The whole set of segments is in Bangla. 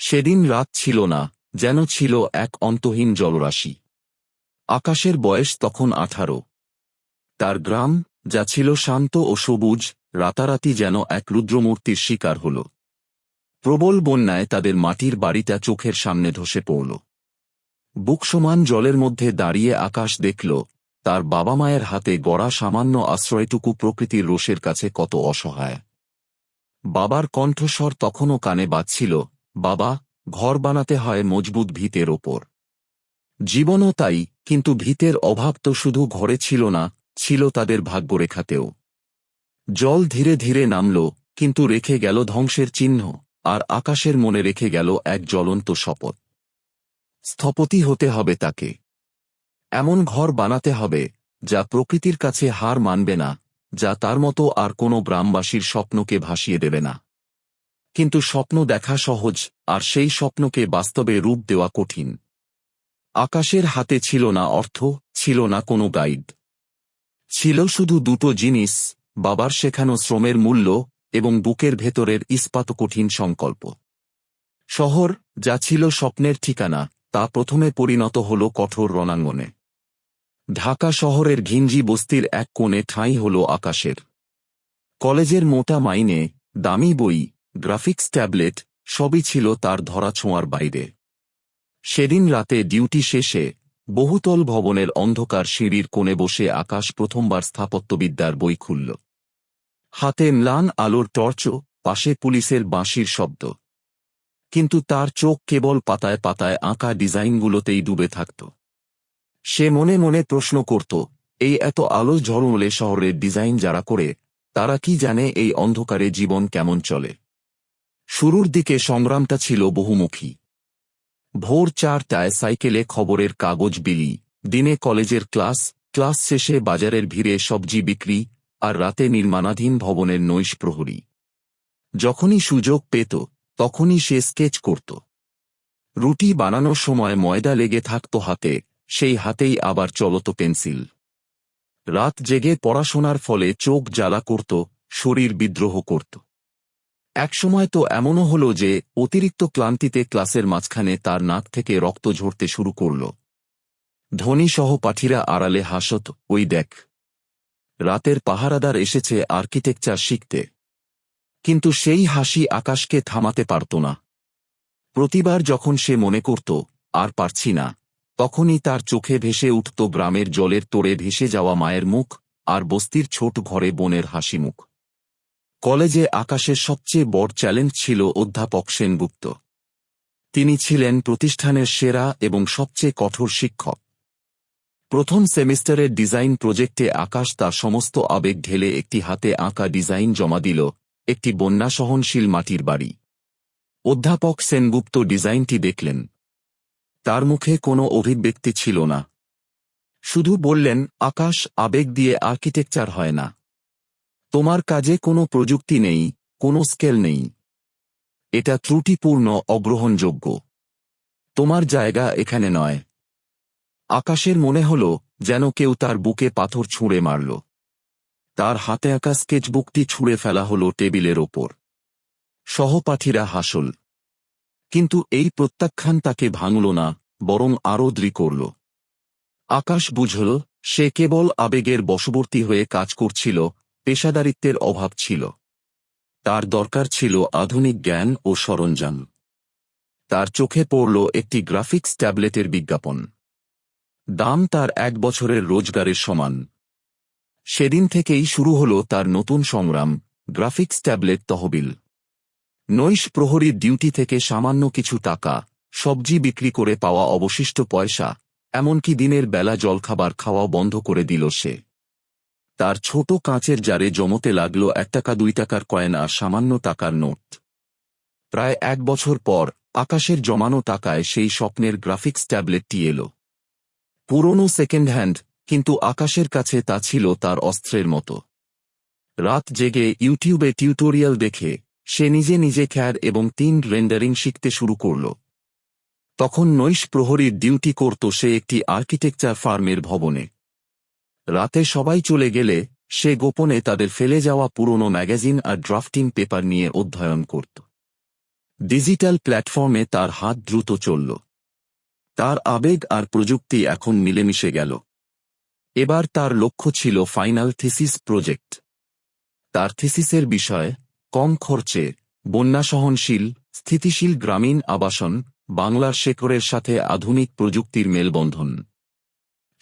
সেদিন রাত ছিল না, যেন ছিল এক অন্তহীন জলরাশি। আকাশের বয়স তখন আঠারো। তার গ্রাম, যা ছিল শান্ত ও সবুজ, রাতারাতি যেন এক রুদ্রমূর্তির শিকার হল। প্রবল বন্যায় তাদের মাটির বাড়িটা চোখের সামনে ধসে পড়ল। বুকসমান জলের মধ্যে দাঁড়িয়ে আকাশ দেখল, তার বাবা মায়ের হাতে গড়া সামান্য আশ্রয়টুকু প্রকৃতির রোষের কাছে কত অসহায়। বাবার কণ্ঠস্বর তখনও কানে বাজছিল বাবা, ঘর বানাতে হয় মজবুত ভিতের ওপর। জীবনও তাই, কিন্তু ভিতের অভাব তো শুধু ঘরে ছিল না, ছিল তাদের ভাগ্যরেখাতেও। জল ধীরে ধীরে নামল, কিন্তু রেখে গেল ধ্বংসের চিহ্ন, আর আকাশের মনে রেখে গেল এক জ্বলন্ত শপথ। স্থপতি হতে হবে তাকে। এমন ঘর বানাতে হবে, যা প্রকৃতির কাছে হার মানবে না, যা তার মতো আর কোনো গ্রামবাসীর স্বপ্নকে ভাসিয়ে দেবে না। কিন্তু স্বপ্ন দেখা সহজ, আর সেই স্বপ্নকে বাস্তবে রূপ দেওয়া কঠিন। আকাশের হাতে ছিল না অর্থ, ছিল না কোনো গাইড। ছিল শুধু দুটো জিনিস, বাবার শেখানো শ্রমের মূল্য, এবং বুকের ভেতরের ইস্পাত কঠিন সংকল্প। শহর, যা ছিল স্বপ্নের ঠিকানা, তা প্রথমে পরিণত হল কঠোর রণাঙ্গনে। ঢাকা শহরের ঘিঞ্জি বস্তির এক কোণে ঠাঁই হল আকাশের। কলেজের মোটা মাইনে, দামি বই গ্রাফিক্স ট্যাবলেট সবই ছিল তার ধরা ছোঁয়ার বাইরে। সেদিন রাতে ডিউটি শেষে বহুতল ভবনের অন্ধকার সিঁড়ির কোণে বসে আকাশ প্রথমবার স্থাপত্যবিদ্যার বই খুলল। হাতে ম্লান আলোর টর্চ পাশে পুলিশের বাঁশির শব্দ। কিন্তু তার চোখ কেবল পাতায় পাতায় আঁকা ডিজাইনগুলোতেই ডুবে থাকত। সে মনে মনে প্রশ্ন করত, এই এত আলো ঝলমলে শহরের ডিজাইন যারা করে, তারা কি জানে এই অন্ধকারে জীবন কেমন চলে? শুরুর দিকে সংগ্রামটা ছিল বহুমুখী। ভোর চারটায় সাইকেলে খবরের কাগজ বিলি, দিনে কলেজের ক্লাস ক্লাস শেষে বাজারের ভিড়ে সবজি বিক্রি, আর রাতে নির্মাণাধীন ভবনের নৈশ প্রহরী। যখনই সুযোগ পেত, তখনই সে স্কেচ করত। রুটি বানানোর সময় ময়দা লেগে থাকত হাতে, সেই হাতেই আবার চলত পেন্সিল। রাত জেগে পড়াশোনার ফলে চোখ জ্বালা করত, শরীর বিদ্রোহ করত। একসময় তো এমনও হল যে, অতিরিক্ত ক্লান্তিতে ক্লাসের মাঝখানে তার নাক থেকে রক্ত ঝরতে শুরু করল। ধনী সহপাঠীরা আড়ালে হাসত, ওই দেখ। রাতের পাহারাদার এসেছে আর্কিটেকচার শিখতে। কিন্তু সেই হাসি আকাশকে থামাতে পারত না। প্রতিবার যখন সে মনে করত, আর পারছি না, তখনই তার চোখে ভেসে উঠত গ্রামের জলের তোড়ে ভেসে যাওয়া মায়ের মুখ আর বস্তির ছোট ঘরে বোনের হাসি মুখ। কলেজে আকাশের সবচেয়ে বড় চ্যালেঞ্জ ছিল অধ্যাপক সেনগুপ্ত। তিনি ছিলেন প্রতিষ্ঠানের সেরা এবং সবচেয়ে কঠোর শিক্ষক। প্রথম সেমিস্টারের ডিজাইন প্রজেক্টে আকাশ তার সমস্ত আবেগ ঢেলে একটি হাতে আঁকা ডিজাইন জমা দিল, একটি বন্যা সহনশীল মাটির বাড়ি। অধ্যাপক সেনগুপ্ত ডিজাইনটি দেখলেন। তার মুখে কোনো অভিব্যক্তি ছিল না। শুধু বললেন, আকাশ আবেগ দিয়ে আর্কিটেকচার হয় না। তোমার কাজে কোনো প্রযুক্তি নেই, কোনো স্কেল নেই। এটা ত্রুটিপূর্ণ, অগ্রহণযোগ্য। তোমার জায়গা এখানে নয়। আকাশের মনে হল যেন কেউ তার বুকে পাথর ছুঁড়ে মারল। তার হাতে আঁকা স্কেচবুকটি ছুঁড়ে ফেলা হল টেবিলের ওপর। সহপাঠীরা হাসল। কিন্তু এই প্রত্যাখ্যান তাকে ভাঙল না, বরং আরও দৃঢ় করল। আকাশ বুঝল, সে কেবল আবেগের বশবর্তী হয়ে কাজ করছিল পেশাদারিত্বের অভাব ছিল। তার দরকার ছিল আধুনিক জ্ঞান ও সরঞ্জাম। তার চোখে পড়ল একটি গ্রাফিক্স ট্যাবলেটের বিজ্ঞাপন। দাম তার এক বছরের রোজগারের সমান। সেদিন থেকেই শুরু হল তার নতুন সংগ্রাম, গ্রাফিক্স ট্যাবলেট তহবিল। নৈশ প্রহরীর ডিউটি থেকে সামান্য কিছু টাকা, সবজি বিক্রি করে পাওয়া অবশিষ্ট পয়সা, এমনকি দিনের বেলা জলখাবার খাওয়া বন্ধ করে দিল সে। তার ছোট কাঁচের জারে জমতে লাগল এক টাকা, দুই টাকার কয়েন আর সামান্য টাকার নোট। প্রায় এক বছর পর আকাশের জমানো টাকায় সেই স্বপ্নের গ্রাফিক্স ট্যাবলেটটি এলো। পুরনো সেকেন্ড হ্যান্ড কিন্তু আকাশের কাছে তা ছিল তার অস্ত্রের মতো। রাত জেগে ইউটিউবে টিউটোরিয়াল দেখে সে নিজে নিজে খ্যার এবং তিন রেন্ডারিং শিখতে শুরু করল। তখন নৈশ প্রহরীর ডিউটি করত সে একটি আর্কিটেকচার ফার্মের ভবনে। রাতে সবাই চলে গেলে, সে গোপনে তাদের ফেলে যাওয়া পুরনো ম্যাগাজিন আর ড্রাফটিং পেপার নিয়ে অধ্যয়ন করত। ডিজিটাল প্ল্যাটফর্মে তার হাত দ্রুত চলল। তার আবেগ আর প্রযুক্তি এখন মিলেমিশে গেল। এবার তার লক্ষ্য ছিল ফাইনাল থিসিস প্রজেক্ট। তার থিসিসের বিষয়, কম খরচে, বন্যা সহনশীল, স্থিতিশীল গ্রামীণ আবাসন, বাংলার শেকরের সাথে আধুনিক প্রযুক্তির মেলবন্ধন।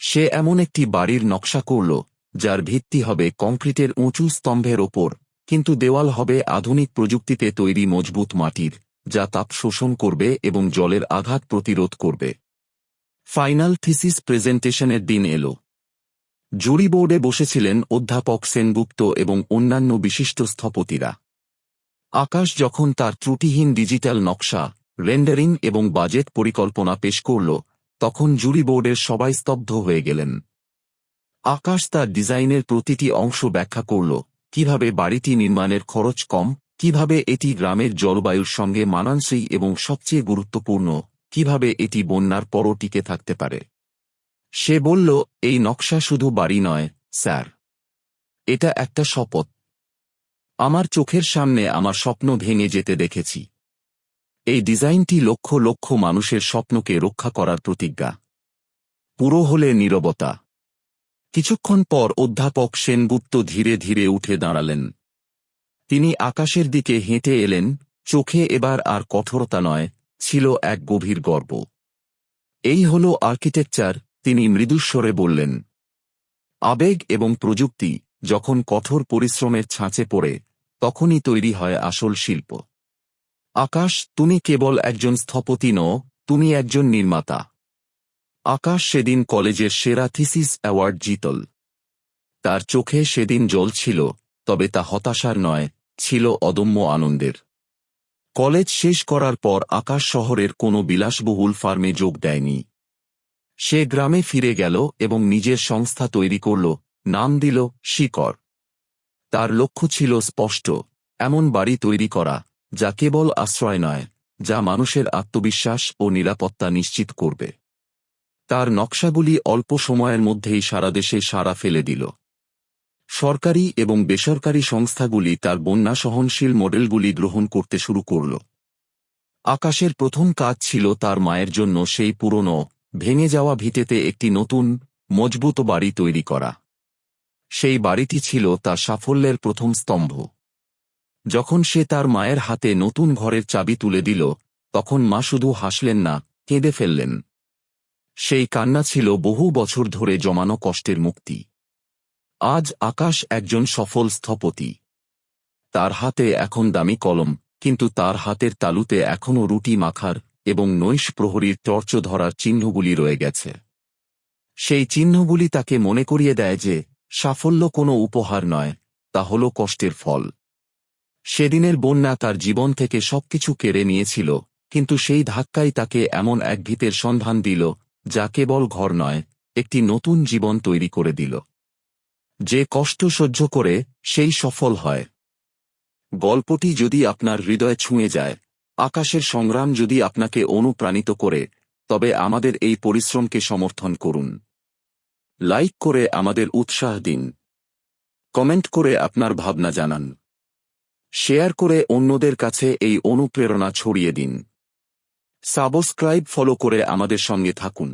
সে এমন একটি বাড়ির নকশা করল, যার ভিত্তি হবে কংক্রিটের উঁচু স্তম্ভের ওপর, কিন্তু দেওয়াল হবে আধুনিক প্রযুক্তিতে তৈরি মজবুত মাটির, যা তাপ শোষণ করবে এবং জলের আঘাত প্রতিরোধ করবে। ফাইনাল থিসিস প্রেজেন্টেশনের দিন এল। জুরি বোর্ডে বসেছিলেন অধ্যাপক সেনগুপ্ত এবং অন্যান্য বিশিষ্ট স্থপতিরা। আকাশ যখন তার ত্রুটিহীন ডিজিটাল নকশা, রেন্ডারিং এবং বাজেট পরিকল্পনা পেশ করল তখন জুরি বোর্ডের সবাই স্তব্ধ হয়ে গেলেন। আকাশ তার ডিজাইনের প্রতিটি অংশ ব্যাখ্যা করল, কীভাবে বাড়িটি নির্মাণের খরচ কম, কীভাবে এটি গ্রামের জলবায়ুর সঙ্গে মানানসই এবং সবচেয়ে গুরুত্বপূর্ণ, কীভাবে এটি বন্যার পরও টিকে থাকতে পারে। সে বলল, এই নকশা শুধু বাড়ি নয়, স্যার। এটা একটা শপথ। আমার চোখের সামনে আমার স্বপ্ন ভেঙে যেতে দেখেছি। এই ডিজাইনটি লক্ষ লক্ষ মানুষের স্বপ্নকে রক্ষা করার প্রতিজ্ঞা। পুরো হলে নীরবতা। কিছুক্ষণ পর অধ্যাপক সেনগুপ্ত ধীরে ধীরে উঠে দাঁড়ালেন। তিনি আকাশের দিকে হেঁটে এলেন, চোখে এবার আর কঠোরতা নয়, ছিল এক গভীর গর্ব। এই হল আর্কিটেকচার, তিনি মৃদুস্বরে বললেন। আবেগ এবং প্রযুক্তি, যখন কঠোর পরিশ্রমের ছাঁচে পড়ে, তখনই তৈরি হয় আসল শিল্প। আকাশ, তুমি কেবল একজন স্থপতি নও, তুমি একজন নির্মাতা। আকাশ সেদিন কলেজের সেরা থিসিস অ্যাওয়ার্ড জিতল। তার চোখে সেদিন জল ছিল, তবে তা হতাশার নয়, ছিল অদম্য আনন্দের। কলেজ শেষ করার পর আকাশ শহরের কোনো বিলাসবহুল ফার্মে যোগ দেয়নি। সে গ্রামে ফিরে গেল এবং নিজের সংস্থা তৈরি করল, নাম দিল শিকর তার লক্ষ্য ছিল স্পষ্ট, এমন বাড়ি তৈরি করা যা কেবল আশ্রয় নয়, যা মানুষের আত্মবিশ্বাস ও নিরাপত্তা নিশ্চিত করবে। তার নকশাগুলি অল্প সময়ের মধ্যেই সারা দেশে সাড়া ফেলে দিল। সরকারি এবং বেসরকারি সংস্থাগুলি তার বন্যা সহনশীল মডেলগুলি গ্রহণ করতে শুরু করল। আকাশের প্রথম কাজ ছিল তার মায়ের জন্য সেই পুরনো, ভেঙে যাওয়া ভিটেতে একটি নতুন, মজবুত বাড়ি তৈরি করা। সেই বাড়িটি ছিল তার সাফল্যের প্রথম স্তম্ভ। যখন সে তার মায়ের হাতে নতুন ঘরের চাবি তুলে দিল, তখন মা শুধু হাসলেন না, কেঁদে ফেললেন। সেই কান্না ছিল বহু বছর ধরে জমানো কষ্টের মুক্তি। আজ আকাশ একজন সফল স্থপতি। তার হাতে এখন দামি কলম, কিন্তু তার হাতের তালুতে এখনও রুটি মাখার এবং নৈশ প্রহরীর টর্চ ধরার চিহ্নগুলি রয়ে গেছে। সেই চিহ্নগুলি তাকে মনে করিয়ে দেয় যে, সাফল্য কোনো উপহার নয়, তা হল কষ্টের ফল। সেদিনের বন্যা তার জীবন থেকে সবকিছু কেড়ে নিয়েছিল, কিন্তু সেই ধাক্কাই তাকে এমন এক ভিতের সন্ধান দিল, যা কেবল ঘর নয়, একটি নতুন জীবন তৈরি করে দিল। যে কষ্ট সহ্য করে, সেই সফল হয়। গল্পটি যদি আপনার হৃদয় ছুঁয়ে যায়, আকাশের সংগ্রাম যদি আপনাকে অনুপ্রাণিত করে, তবে আমাদের এই পরিশ্রমকে সমর্থন করুন। লাইক করে আমাদের উৎসাহ দিন। কমেন্ট করে আপনার ভাবনা জানান। শেয়ার করে অন্যদের কাছে এই অনুপ্রেরণা ছড়িয়ে দিন। সাবস্ক্রাইব ফলো করে আমাদের সঙ্গে থাকুন।